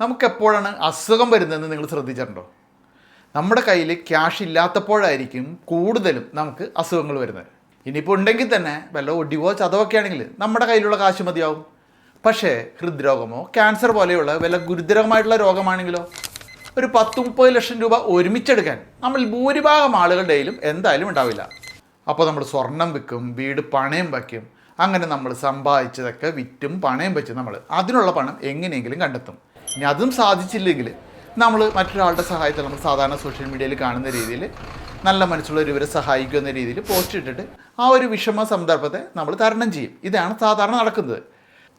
നമുക്ക് എപ്പോഴാണ് അസുഖം വരുന്നതെന്ന് നിങ്ങൾ ശ്രദ്ധിച്ചിട്ടുണ്ടോ? നമ്മുടെ കയ്യിൽ ക്യാഷ് ഇല്ലാത്തപ്പോഴായിരിക്കും കൂടുതലും നമുക്ക് അസുഖങ്ങൾ വരുന്നത്. ഇനിയിപ്പോൾ ഉണ്ടെങ്കിൽ തന്നെ വല്ല ഒടിവോ ചതവൊക്കെ ആണെങ്കിൽ നമ്മുടെ കയ്യിലുള്ള കാശ് മതിയാവും. പക്ഷേ ഹൃദ്രോഗമോ ക്യാൻസർ പോലെയുള്ള വല്ല ഗുരുതരമായിട്ടുള്ള രോഗമാണെങ്കിലോ ഒരു പത്ത് മുപ്പത് ലക്ഷം രൂപ ഒരുമിച്ചെടുക്കാൻ നമ്മൾ ഭൂരിഭാഗം ആളുകളുടെയിലും എന്തായാലും ഉണ്ടാവില്ല. അപ്പോൾ നമ്മൾ സ്വർണം വിൽക്കും വീട് പണയം വയ്ക്കും. അങ്ങനെ നമ്മൾ സമ്പാദിച്ചതൊക്കെ വിറ്റും പണയം വെച്ച് നമ്മൾ അതിനുള്ള പണം എങ്ങനെയെങ്കിലും കണ്ടെത്തും. ഇനി അതും സാധിച്ചില്ലെങ്കിൽ നമ്മൾ മറ്റൊരാളുടെ സഹായത്തിൽ നമ്മൾ സാധാരണ സോഷ്യൽ മീഡിയയിൽ കാണുന്ന രീതിയിൽ നല്ല മനസ്സുള്ളവർ ഇവരെ സഹായിക്കുന്ന രീതിയിൽ പോസ്റ്റ് ഇട്ടിട്ട് ആ ഒരു വിഷമ സന്ദർഭത്തെ നമ്മൾ തരണം ചെയ്യും. ഇതാണ് സാധാരണ നടക്കുന്നത്.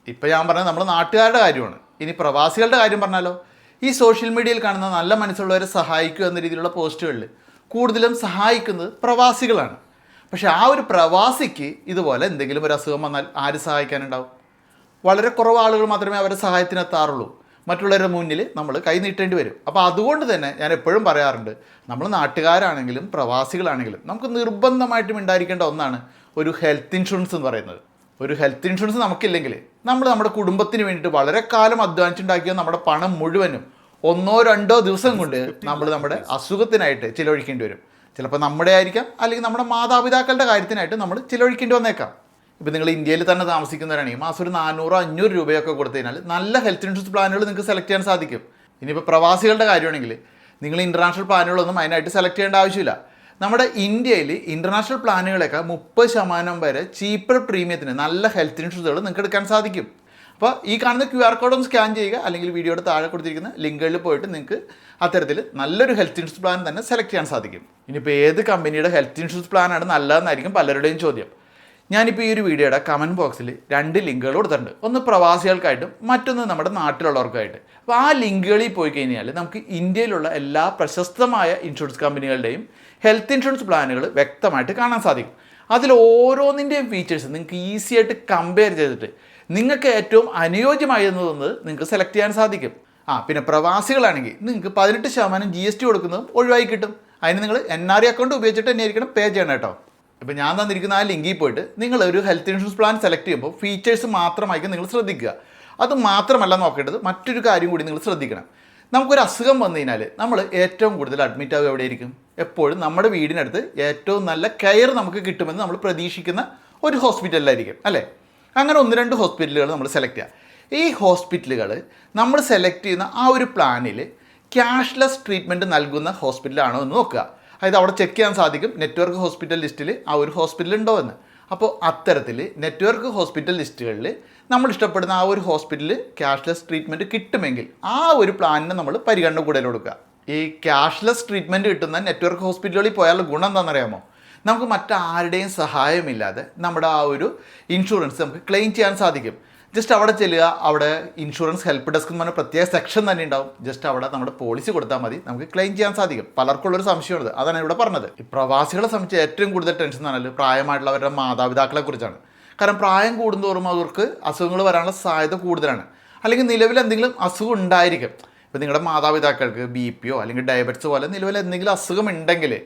ഇപ്പം ഞാൻ പറഞ്ഞത് നമ്മൾ നാട്ടുകാരുടെ കാര്യമാണ്. ഇനി പ്രവാസികളുടെ കാര്യം പറഞ്ഞാലോ? ഈ സോഷ്യൽ മീഡിയയിൽ കാണുന്ന നല്ല മനസ്സുള്ളവരെ സഹായിക്കുക എന്ന രീതിയിലുള്ള പോസ്റ്റുകളിൽ കൂടുതലും സഹായിക്കുന്നത് പ്രവാസികളാണ്. പക്ഷേ ആ ഒരു പ്രവാസിക്ക് ഇതുപോലെ എന്തെങ്കിലും ഒരു അസുഖം വന്നാൽ ആര് സഹായിക്കാനുണ്ടാവും? വളരെ കുറവ് ആളുകൾ മാത്രമേ അവരെ സഹായത്തിന് എത്താറുള്ളൂ മറ്റുള്ളവരുടെ മുന്നിൽ നമ്മൾ കൈനീട്ടേണ്ടി വരും. അപ്പോൾ അതുകൊണ്ട് തന്നെ ഞാൻ എപ്പോഴും പറയാറുണ്ട് നമ്മൾ നാട്ടുകാരാണെങ്കിലും പ്രവാസികളാണെങ്കിലും നമുക്ക് നിർബന്ധമായിട്ടും ഉണ്ടായിരിക്കേണ്ട ഒന്നാണ് ഒരു ഹെൽത്ത് ഇൻഷുറൻസ് എന്ന് പറയുന്നത്. ഒരു ഹെൽത്ത് ഇൻഷുറൻസ് നമുക്കില്ലെങ്കിൽ നമ്മൾ നമ്മുടെ കുടുംബത്തിന് വേണ്ടിയിട്ട് വളരെ കാലം അധ്വാനിച്ചുണ്ടാക്കിയ നമ്മുടെ പണം മുഴുവനും ഒന്നോ രണ്ടോ ദിവസം കൊണ്ട് നമ്മൾ നമ്മുടെ അസുഖത്തിനായിട്ട് ചിലവഴിക്കേണ്ടി വരും. ചിലപ്പോൾ നമ്മുടെ ആയിരിക്കാം അല്ലെങ്കിൽ നമ്മുടെ മാതാപിതാക്കളുടെ കാര്യത്തിനായിട്ട് നമ്മൾ ചിലവഴിക്കേണ്ടി വന്നേക്കാം. ഇപ്പം നിങ്ങൾ ഇന്ത്യയിൽ തന്നെ താമസിക്കുന്നവരാണെങ്കിൽ മാസം ഒരു നാനൂറോ അഞ്ഞൂറ് രൂപയൊക്കെ കൊടുത്തു കഴിഞ്ഞാൽ നല്ല ഹെൽത്ത് ഇൻഷുറൻസ് പ്ലാനുകൾ നിങ്ങൾക്ക് സെലക്ട് ചെയ്യാൻ സാധിക്കും. ഇനിയിപ്പോൾ പ്രവാസികളുടെ കാര്യമാണെങ്കിൽ നിങ്ങൾ ഇന്റർനാഷണൽ പ്ലാനുകളൊന്നും അതിനായിട്ട് സെലക്ട് ചെയ്യേണ്ട ആവശ്യമില്ല. നമ്മുടെ ഇന്ത്യയിൽ ഇന്റർനാഷണൽ പ്ലാനുകളൊക്കെ മുപ്പത് ശതമാനം വരെ ചീപ്പർ പ്രീമിയത്തിന് നല്ല ഹെൽത്ത് ഇൻഷുറൻസുകൾ നിങ്ങൾക്ക് എടുക്കാൻ സാധിക്കും. അപ്പോൾ ഈ കാണുന്ന ക്യു ആർ കോഡ് ഒന്ന് സ്കാൻ ചെയ്യുക അല്ലെങ്കിൽ വീഡിയോയുടെ താഴെ കൊടുത്തിരിക്കുന്ന ലിങ്കുകളിൽ പോയിട്ട് നിങ്ങൾക്ക് അത്തരത്തിൽ നല്ലൊരു ഹെൽത്ത് ഇൻഷുറൻസ് പ്ലാൻ തന്നെ സെലക്ട് ചെയ്യാൻ സാധിക്കും. ഇനിയിപ്പോൾ ഏത് കമ്പനിയുടെ ഹെൽത്ത് ഇൻഷുറൻസ് പ്ലാനാണ് നല്ലതെന്നായിരിക്കും പലരുടെയും ചോദ്യം. ഞാനിപ്പോൾ ഈ ഒരു വീഡിയോയുടെ കമന്റ് ബോക്സിൽ രണ്ട് ലിങ്കുകൾ കൊടുത്തിട്ടുണ്ട്. ഒന്ന് പ്രവാസികൾക്കായിട്ടും മറ്റൊന്ന് നമ്മുടെ നാട്ടിലുള്ളവർക്കായിട്ട്. അപ്പോൾ ആ ലിങ്കുകളിൽ പോയി കഴിഞ്ഞാൽ നമുക്ക് ഇന്ത്യയിലുള്ള എല്ലാ പ്രശസ്തമായ ഇൻഷുറൻസ് കമ്പനികളുടെയും ഹെൽത്ത് ഇൻഷുറൻസ് പ്ലാനുകൾ വ്യക്തമായിട്ട് കാണാൻ സാധിക്കും. അതിൽ ഓരോന്നിന്റെയും ഫീച്ചേഴ്സ് നിങ്ങൾക്ക് ഈസി ആയിട്ട് കമ്പയർ ചെയ്തിട്ട് നിങ്ങൾക്ക് ഏറ്റവും അനുയോജ്യമായെന്നത് നിങ്ങൾക്ക് സെലക്ട് ചെയ്യാൻ സാധിക്കും. ആ പിന്നെ പ്രവാസികളാണെങ്കിൽ നിങ്ങൾക്ക് പതിനെട്ട് ശതമാനം ജി എസ് ടി കൊടുക്കുന്നതും ഒഴിവായി കിട്ടും. അതിന് നിങ്ങൾ എൻ ആർ ഐ അക്കൗണ്ട് ഉപയോഗിച്ചിട്ട് തന്നെയായിരിക്കണം പേ ചെയ്യണം കേട്ടോ ഇപ്പോൾ ഞാൻ തന്നിരിക്കുന്ന ആ ലിങ്കിൽ പോയിട്ട് നിങ്ങൾ ഒരു ഹെൽത്ത് ഇൻഷുറൻസ് പ്ലാൻ സെലക്ട് ചെയ്യുമ്പോൾ ഫീച്ചേഴ്സ് മാത്രമായിരിക്കും നിങ്ങൾ ശ്രദ്ധിക്കുക. അത് മാത്രമല്ല നോക്കേണ്ടത് മറ്റൊരു കാര്യം കൂടി നിങ്ങൾ ശ്രദ്ധിക്കണം. നമുക്കൊരു അസുഖം വന്നു കഴിഞ്ഞാൽ നമ്മൾ ഏറ്റവും കൂടുതൽ അഡ്മിറ്റ് ആവുക എവിടെയായിരിക്കും? എപ്പോഴും നമ്മുടെ വീടിനടുത്ത് ഏറ്റവും നല്ല കെയർ നമുക്ക് കിട്ടുമെന്ന് നമ്മൾ പ്രതീക്ഷിക്കുന്ന ഒരു ഹോസ്പിറ്റലിലായിരിക്കും അല്ലേ? അങ്ങനെ ഒന്ന് രണ്ട് ഹോസ്പിറ്റലുകൾ നമ്മൾ സെലക്ട് ചെയ്യുക. ഈ ഹോസ്പിറ്റലുകൾ നമ്മൾ സെലക്ട് ചെയ്യുന്ന ആ ഒരു പ്ലാനിൽ ക്യാഷ്ലെസ് ട്രീറ്റ്മെന്റ് നൽകുന്ന ഹോസ്പിറ്റലാണോ എന്ന് നോക്കുക. അതായത് അവിടെ ചെക്ക് ചെയ്യാൻ സാധിക്കും നെറ്റ്വർക്ക് ഹോസ്പിറ്റൽ ലിസ്റ്റിൽ ആ ഒരു ഹോസ്പിറ്റൽ ഉണ്ടോ എന്ന്. അപ്പോൾ അത്തരത്തിൽ നെറ്റ്വർക്ക് ഹോസ്പിറ്റൽ ലിസ്റ്റുകളിൽ നമ്മൾ ഇഷ്ടപ്പെടുന്ന ആ ഒരു ഹോസ്പിറ്റലിൽ ക്യാഷ്ലെസ് ട്രീറ്റ്മെന്റ് കിട്ടുമെങ്കിൽ ആ ഒരു പ്ലാനിന് നമ്മൾ പരിഗണന കൂടുതൽ കൊടുക്കുക. ഈ ക്യാഷ്ലെസ് ട്രീറ്റ്മെന്റ് കിട്ടുന്ന നെറ്റ്വർക്ക് ഹോസ്പിറ്റലുകളിൽ പോയാലുള്ള ഗുണം എന്താണെന്നറിയാമോ? നമുക്ക് മറ്റാരുടെയും സഹായമില്ലാതെ നമ്മുടെ ആ ഒരു ഇൻഷുറൻസ് നമുക്ക് ക്ലെയിം ചെയ്യാൻ സാധിക്കും. ജസ്റ്റ് അവിടെ ചെല്ലുക അവിടെ ഇൻഷുറൻസ് ഹെൽപ്പ് ഡെസ്ക് എന്ന് പറഞ്ഞ പ്രത്യേക സെക്ഷൻ തന്നെ ഉണ്ടാവും. ജസ്റ്റ് അവിടെ നമ്മുടെ പോളിസി കൊടുത്താൽ മതി. നമുക്ക് ക്ലെയിം ചെയ്യാൻ സാധിക്കും. പലർക്കുള്ളൊരു സംശയമുണ്ട് അതാണ് ഇവിടെ പറഞ്ഞത്. ഈ പ്രവാസികളെ സംബന്ധിച്ച് ഏറ്റവും കൂടുതൽ ടെൻഷൻ എന്ന് പറഞ്ഞാൽ പ്രായമായിട്ടുള്ളവരുടെ മാതാപിതാക്കളെ കുറിച്ചാണ്. കാരണം പ്രായം കൂടുന്തോറും അവർക്ക് അസുഖങ്ങൾ വരാനുള്ള സാധ്യത കൂടുതലാണ്. അല്ലെങ്കിൽ നിലവിൽ എന്തെങ്കിലും അസുഖം ഉണ്ടായിരിക്കും. ഇപ്പോൾ നിങ്ങളുടെ മാതാപിതാക്കൾക്ക് ബി പിയോ അല്ലെങ്കിൽ ഡയബറ്റിസ് പോലെ നിലവിൽ എന്തെങ്കിലും അസുഖം ഉണ്ടെങ്കിൽ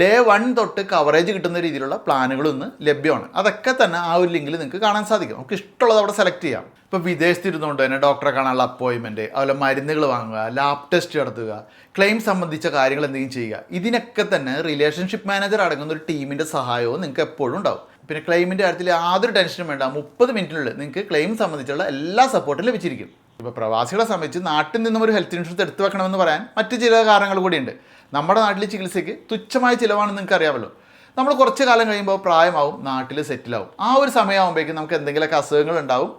ഡേ വൺ തൊട്ട് കവറേജ് കിട്ടുന്ന രീതിയിലുള്ള പ്ലാനുകൾ ഇന്ന് ലഭ്യമാണ്. അതൊക്കെ തന്നെ ആ ഒരു ലിങ്കിൽ നിങ്ങൾക്ക് കാണാൻ സാധിക്കും. നമുക്ക് ഇഷ്ടമുള്ളത് അവിടെ സെലക്ട് ചെയ്യാം. ഇപ്പോൾ വിദേശത്ത് ഇരുന്നുകൊണ്ട് തന്നെ ഡോക്ടറെ കാണാനുള്ള അപ്പോയിൻമെന്റ് അതുപോലെ മരുന്നുകൾ വാങ്ങുക ലാബ് ടെസ്റ്റ് നടത്തുക ക്ലെയിം സംബന്ധിച്ച കാര്യങ്ങൾ എന്തെങ്കിലും ചെയ്യുക. ഇതിനൊക്കെ തന്നെ റിലേഷൻഷിപ്പ് മാനേജർ അടങ്ങുന്ന ഒരു ടീമിന്റെ സഹായവും നിങ്ങൾക്ക് എപ്പോഴും ഉണ്ടാവും. പിന്നെ ക്ലെയിമിന്റെ കാര്യത്തിൽ യാതൊരു ടെൻഷനും വേണ്ട. മുപ്പത് മിനിറ്റിനുള്ളിൽ നിങ്ങൾക്ക് ക്ലെയിം സംബന്ധിച്ചുള്ള എല്ലാ സപ്പോർട്ടും ലഭിച്ചിരിക്കും. ഇപ്പോൾ പ്രവാസികളെ സംബന്ധിച്ച് നാട്ടിൽ നിന്നും ഒരു ഹെൽത്ത് ഇൻഷുറൻസ് എടുത്തു വെക്കണമെന്ന് പറയാൻ മറ്റ് ചില കാരണങ്ങൾ കൂടിയുണ്ട്. നമ്മുടെ നാട്ടിലെ ചികിത്സയ്ക്ക് തുച്ഛമായ ചിലവാണെന്ന് നിങ്ങൾക്ക് അറിയാമല്ലോ. നമ്മൾ കുറച്ച് കാലം കഴിയുമ്പോൾ പ്രായമാവും നാട്ടിൽ സെറ്റിലാവും ആ ഒരു സമയമാകുമ്പോഴേക്കും നമുക്ക് എന്തെങ്കിലുമൊക്കെ അസുഖങ്ങൾ ഉണ്ടാവും.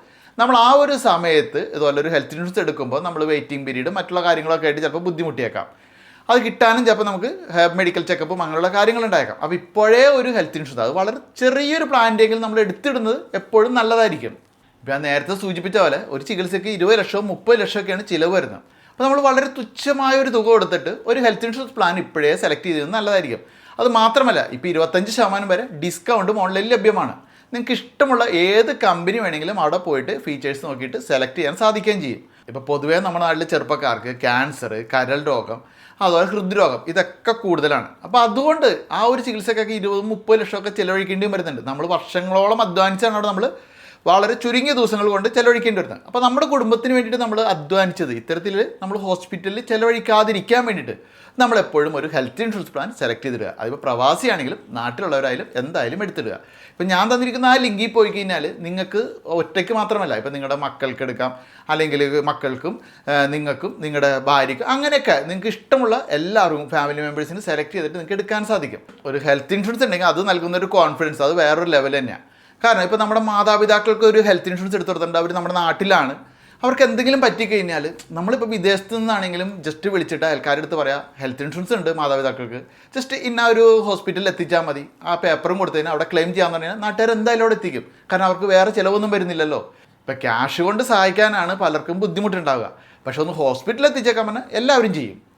നമ്മൾ ആ ഒരു സമയത്ത് ഇതുപോലെ ഒരു ഹെൽത്ത് ഇൻഷുറൻസ് എടുക്കുമ്പോൾ നമ്മൾ വെയിറ്റിംഗ് പീരീഡ് മറ്റുള്ള കാര്യങ്ങളൊക്കെ ആയിട്ട് ചിലപ്പോൾ ബുദ്ധിമുട്ടിയേക്കാം. അത് കിട്ടാനും ചിലപ്പോൾ നമുക്ക് മെഡിക്കൽ ചെക്കപ്പും അങ്ങനെയുള്ള കാര്യങ്ങൾ ഉണ്ടായേക്കാം. അപ്പോൾ ഇപ്പോഴേ ഒരു ഹെൽത്ത് ഇൻഷുറൻസ് അത് വളരെ ചെറിയൊരു പ്ലാന്റെങ്കിലും നമ്മൾ എടുത്തിടുന്നത് എപ്പോഴും നല്ലതായിരിക്കും. ഞാൻ നേരത്തെ സൂചിപ്പിച്ച പോലെ ഒരു ചികിത്സയ്ക്ക് ഇരുപത് ലക്ഷവും മുപ്പത് ലക്ഷമൊക്കെയാണ് ചിലവ് വരുന്നത്. അപ്പോൾ നമ്മൾ വളരെ തുച്ഛമായ ഒരു തുക കൊടുത്തിട്ട് ഒരു ഹെൽത്ത് ഇൻഷുറൻസ് പ്ലാൻ ഇപ്പോഴേ സെലക്ട് ചെയ്തത് നല്ലതായിരിക്കും. അത് മാത്രമല്ല ഇപ്പോൾ ഇരുപത്തഞ്ച് ശതമാനം വരെ ഡിസ്കൗണ്ടും ഓൺലൈനിൽ ലഭ്യമാണ്. നിങ്ങൾക്ക് ഇഷ്ടമുള്ള ഏത് കമ്പനി വേണമെങ്കിലും അവിടെ പോയിട്ട് ഫീച്ചേഴ്സ് നോക്കിയിട്ട് സെലക്ട് ചെയ്യാൻ സാധിക്കുകയും ചെയ്യും. ഇപ്പോൾ പൊതുവേ നമ്മുടെ നാട്ടിലെ ചെറുപ്പക്കാർക്ക് ക്യാൻസർ കരൽ രോഗം അതുപോലെ ഹൃദ്രോഗം ഇതൊക്കെ കൂടുതലാണ്. അപ്പോൾ അതുകൊണ്ട് ആ ഒരു ചികിത്സക്കൊക്കെ ഇരുപത് മുപ്പത് ലക്ഷമൊക്കെ ചിലവഴിക്കേണ്ടിയും വരുന്നുണ്ട്. നമ്മൾ വർഷങ്ങളോളം അധ്വാനിച്ചാണ് അവിടെ നമ്മൾ വളരെ ചുരുങ്ങിയ ദിവസങ്ങൾ കൊണ്ട് ചെലവഴിക്കേണ്ടി വരുന്നത് അപ്പോൾ നമ്മുടെ കുടുംബത്തിന് വേണ്ടിയിട്ട് നമ്മൾ അധ്വാനിച്ചത് ഇത്തരത്തിൽ നമ്മൾ ഹോസ്പിറ്റലിൽ ചെലവഴിക്കാതിരിക്കാൻ വേണ്ടിയിട്ട് നമ്മളെപ്പോഴും ഒരു ഹെൽത്ത് ഇൻഷുറൻസ് പ്ലാൻ സെലക്ട് ചെയ്തിടുക. അതിപ്പോൾ പ്രവാസിയാണെങ്കിലും നാട്ടിലുള്ളവരായാലും എന്തായാലും എടുത്തിടുക. ഇപ്പം ഞാൻ തന്നിരിക്കുന്ന ആ ലിങ്കിൽ പോയി കഴിഞ്ഞാൽ നിങ്ങൾക്ക് ഒറ്റയ്ക്ക് മാത്രമല്ല ഇപ്പം നിങ്ങളുടെ മക്കൾക്ക് എടുക്കാം അല്ലെങ്കിൽ മക്കൾക്കും നിങ്ങൾക്കും നിങ്ങളുടെ ഭാര്യയ്ക്കും അങ്ങനെയൊക്കെ നിങ്ങൾക്ക് ഇഷ്ടമുള്ള എല്ലാവർക്കും ഫാമിലി മെമ്പേഴ്സിന് സെലക്ട് ചെയ്തിട്ട് നിങ്ങൾക്ക് എടുക്കാൻ സാധിക്കും. ഒരു ഹെൽത്ത് ഇൻഷുറൻസ് ഉണ്ടെങ്കിൽ അത് നൽകുന്ന ഒരു കോൺഫിഡൻസ് അത് വേറൊരു ലെവൽ തന്നെയാണ് കാരണം ഇപ്പോൾ നമ്മുടെ മാതാപിതാക്കൾക്ക് ഒരു ഹെൽത്ത് ഇൻഷുറൻസ് എടുത്തു കൊടുത്തിട്ടുണ്ട്. അവർ നമ്മുടെ നാട്ടിലാണ്. അവർക്ക് എന്തെങ്കിലും പറ്റിക്കഴിഞ്ഞാൽ നമ്മളിപ്പോൾ വിദേശത്ത് നിന്നാണെങ്കിലും ജസ്റ്റ് വിളിച്ചിട്ട് അയൽക്കാരെടുത്ത് പറയാം ഹെൽത്ത് ഇൻഷുറൻസ് ഉണ്ട് മാതാപിതാക്കൾക്ക്. ജസ്റ്റ് ഇന്ന ഒരു ഹോസ്പിറ്റലിൽ എത്തിച്ചാൽ മതി. ആ പേപ്പറും കൊടുത്തതിന് അവിടെ ക്ലെയിം ചെയ്യാന്ന് പറഞ്ഞാൽ നാട്ടുകാർ എന്തായാലും അവിടെ എത്തിക്കും. കാരണം അവർക്ക് വേറെ ചിലവൊന്നും വരുന്നില്ലല്ലോ. ഇപ്പം ക്യാഷ് കൊണ്ട് സഹായിക്കാനാണ് പലർക്കും ബുദ്ധിമുട്ടുണ്ടാവുക. പക്ഷെ ഒന്ന് ഹോസ്പിറ്റലിൽ എത്തിച്ചേക്കാൻ പറഞ്ഞാൽ എല്ലാവരും ചെയ്യും.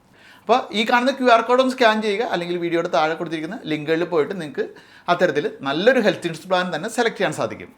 അപ്പോൾ ഈ കാണുന്ന ക്യു ആർ കോഡ് ഒന്ന് സ്കാൻ ചെയ്യുക അല്ലെങ്കിൽ വീഡിയോയുടെ താഴെ കൊടുത്തിരിക്കുന്ന ലിങ്കുകളിൽ പോയിട്ട് നിങ്ങൾക്ക് അത്തരത്തിൽ നല്ലൊരു ഹെൽത്ത് ഇൻഷുറൻസ് പ്ലാൻ തന്നെ സെലക്ട് ചെയ്യാൻ സാധിക്കും.